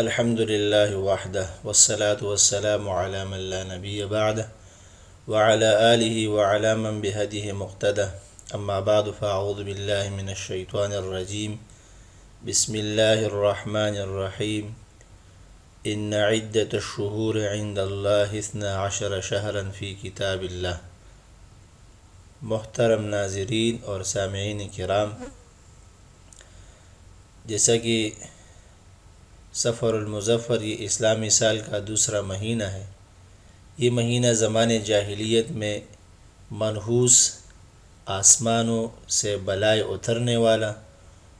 الحمد لله وحده والصلاة والسلام على من لا نبي بعده وعلى آله وعلى من بهديه مقتدى أما بعد فأعوذ بالله من الشيطان الرجيم. بسم الله الرحمن الرحيم. إن عدة الشهور عند الله اثنا عشر شهرا في كتاب الله. محترم ناظرين اور سامعین کرام کہ سفر المظفر یہ اسلامی سال کا دوسرا مہینہ ہے۔ یہ مہینہ زمان جاہلیت میں منحوس، آسمانوں سے بلائے اترنے والا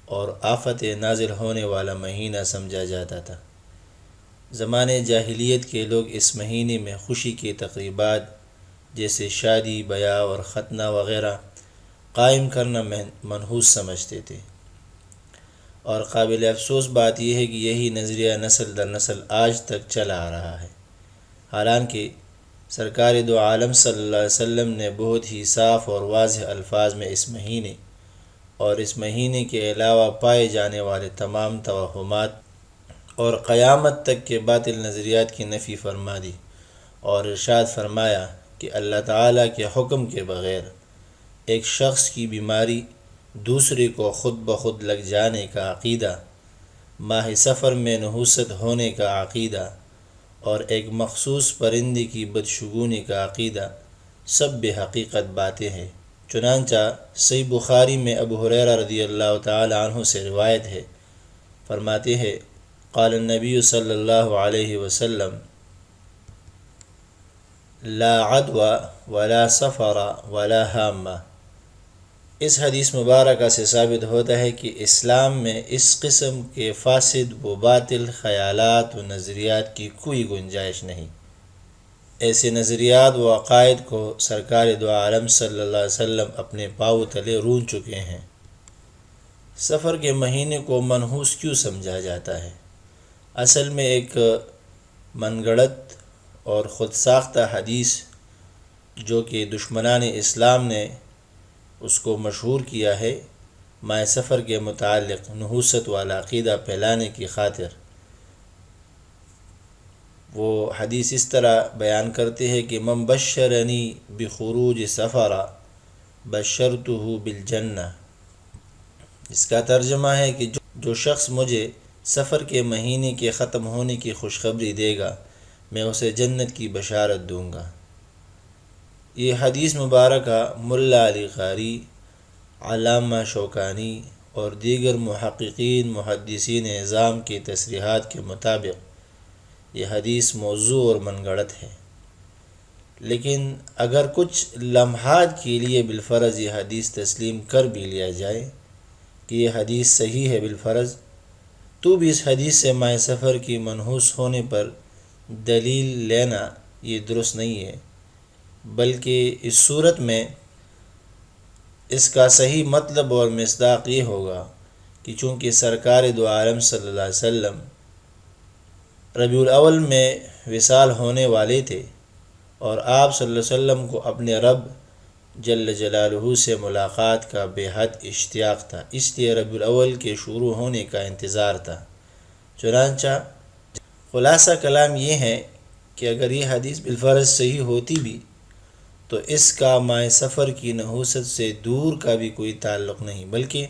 اور آفت نازل ہونے والا مہینہ سمجھا جاتا تھا۔ زمان جاہلیت کے لوگ اس مہینے میں خوشی کے تقریبات جیسے شادی، بیاہ اور ختنہ وغیرہ قائم کرنا منحوس سمجھتے تھے۔ اور قابل افسوس بات یہ ہے کہ یہی نظریہ نسل در نسل آج تک چلا آ رہا ہے۔ حالانکہ سرکار دو عالم صلی اللہ علیہ وسلم نے بہت ہی صاف اور واضح الفاظ میں اس مہینے اور اس مہینے کے علاوہ پائے جانے والے تمام توہمات اور قیامت تک کے باطل نظریات کی نفی فرما دی اور ارشاد فرمایا کہ اللہ تعالیٰ کے حکم کے بغیر ایک شخص کی بیماری دوسرے کو خود بخود لگ جانے کا عقیدہ، ماہ سفر میں نحوست ہونے کا عقیدہ، اور ایک مخصوص پرندے کی بدشگونی کا عقیدہ، سب بے حقیقت باتیں ہیں۔ چنانچہ صحیح بخاری میں ابو حریرہ رضی اللہ تعالی عنہ سے روایت ہے۔ فرماتے ہیں، قال النبی صلی اللہ علیہ وسلم، لا عدوى ولا سفر ولا حامہ۔ اس حدیث مبارکہ سے ثابت ہوتا ہے کہ اسلام میں اس قسم کے فاسد و باطل خیالات و نظریات کی کوئی گنجائش نہیں۔ ایسے نظریات و عقائد کو سرکار دو عالم صلی اللہ علیہ وسلم اپنے پاؤ تلے رون چکے ہیں۔ سفر کے مہینے کو منحوس کیوں سمجھا جاتا ہے؟ اصل میں ایک من گڑت اور خود ساختہ حدیث جو کہ دشمنان اسلام نے اس کو مشہور کیا ہے مائع سفر کے متعلق نحوست والا عقیدہ پھیلانے کی خاطر۔ وہ حدیث اس طرح بیان کرتے ہیں کہ مم بشرنی بخروج سفرا بشرت ہو بالجنہ۔ اس کا ترجمہ ہے کہ جو شخص مجھے سفر کے مہینے کے ختم ہونے کی خوشخبری دے گا، میں اسے جنت کی بشارت دوں گا۔ یہ حدیث مبارکہ ملا علی قاری علامہ شوکانی اور دیگر محققین، محدثین نظام کی تصریحات کے مطابق یہ حدیث موضوع اور من گڑت ہے۔ لیکن اگر کچھ لمحات کے لیے بالفرض یہ حدیث تسلیم کر بھی لیا جائے کہ یہ حدیث صحیح ہے بالفرض، تو بھی اس حدیث سے مائع سفر کی منحوس ہونے پر دلیل لینا یہ درست نہیں ہے۔ بلکہ اس صورت میں اس کا صحیح مطلب اور مصداق یہ ہوگا کہ چونکہ سرکار دو عالم صلی اللہ علیہ وسلم ربیع الاول میں وصال ہونے والے تھے اور آپ صلی اللہ علیہ وسلم کو اپنے رب جل جلالہ سے ملاقات کا بے حد اشتیاق تھا۔ اس لیے ربیع الاول کے شروع ہونے کا انتظار تھا۔ چنانچہ خلاصہ کلام یہ ہے کہ اگر یہ حدیث بالفرض صحیح ہوتی بھی تو اس کا مائع سفر کی نحوست سے دور کا بھی کوئی تعلق نہیں، بلکہ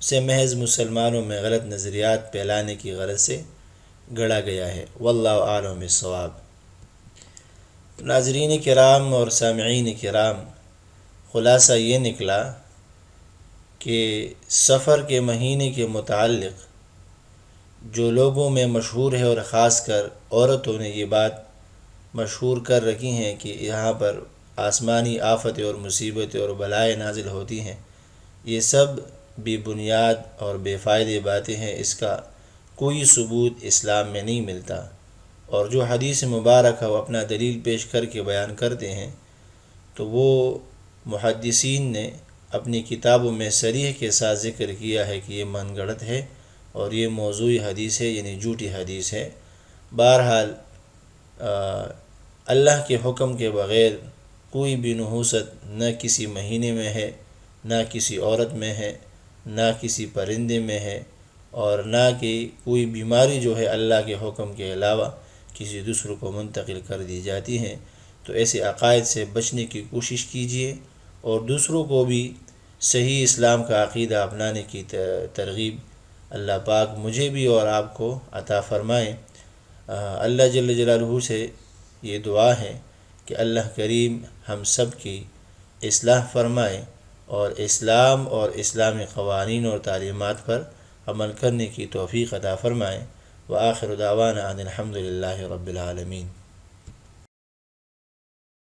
اسے محض مسلمانوں میں غلط نظریات پھیلانے کی غرض سے گڑا گیا ہے۔ واللہ عالم ثواب ناظرین کرام اور سامعین کرام، خلاصہ یہ نکلا کہ سفر کے مہینے کے متعلق جو لوگوں میں مشہور ہے اور خاص کر عورتوں نے یہ بات مشہور کر رکھی ہیں کہ یہاں پر آسمانی آفتیں اور مصیبتیں اور بلائیں نازل ہوتی ہیں۔ یہ سب بے بنیاد اور بے فائدے باتیں ہیں، اس کا کوئی ثبوت اسلام میں نہیں ملتا۔ اور جو حدیث مبارک ہے وہ اپنا دلیل پیش کر کے بیان کرتے ہیں، تو وہ محدثین نے اپنی کتابوں میں سریح کے ساتھ ذکر کیا ہے کہ یہ من گڑت ہے اور یہ موضوعی حدیث ہے یعنی جھوٹی حدیث ہے۔ بہرحال اللہ کے حکم کے بغیر کوئی بھی نحوست نہ کسی مہینے میں ہے، نہ کسی عورت میں ہے، نہ کسی پرندے میں ہے اور نہ کہ کوئی بیماری جو ہے اللہ کے حکم کے علاوہ کسی دوسروں کو منتقل کر دی جاتی ہیں تو ایسے عقائد سے بچنے کی کوشش کیجیے اور دوسروں کو بھی صحیح اسلام کا عقیدہ اپنانے کی ترغیب اللہ پاک مجھے بھی اور آپ کو عطا فرمائیں اللہ جل جلالہ سے یہ دعا ہے۔ کہ اللہ کریم ہم سب کی اصلاح فرمائے اور اسلام اور اسلامی قوانین اور تعلیمات پر عمل کرنے کی توفیق عطا فرمائے۔ وآخر دعوانا ان الحمد للہ رب العالمین۔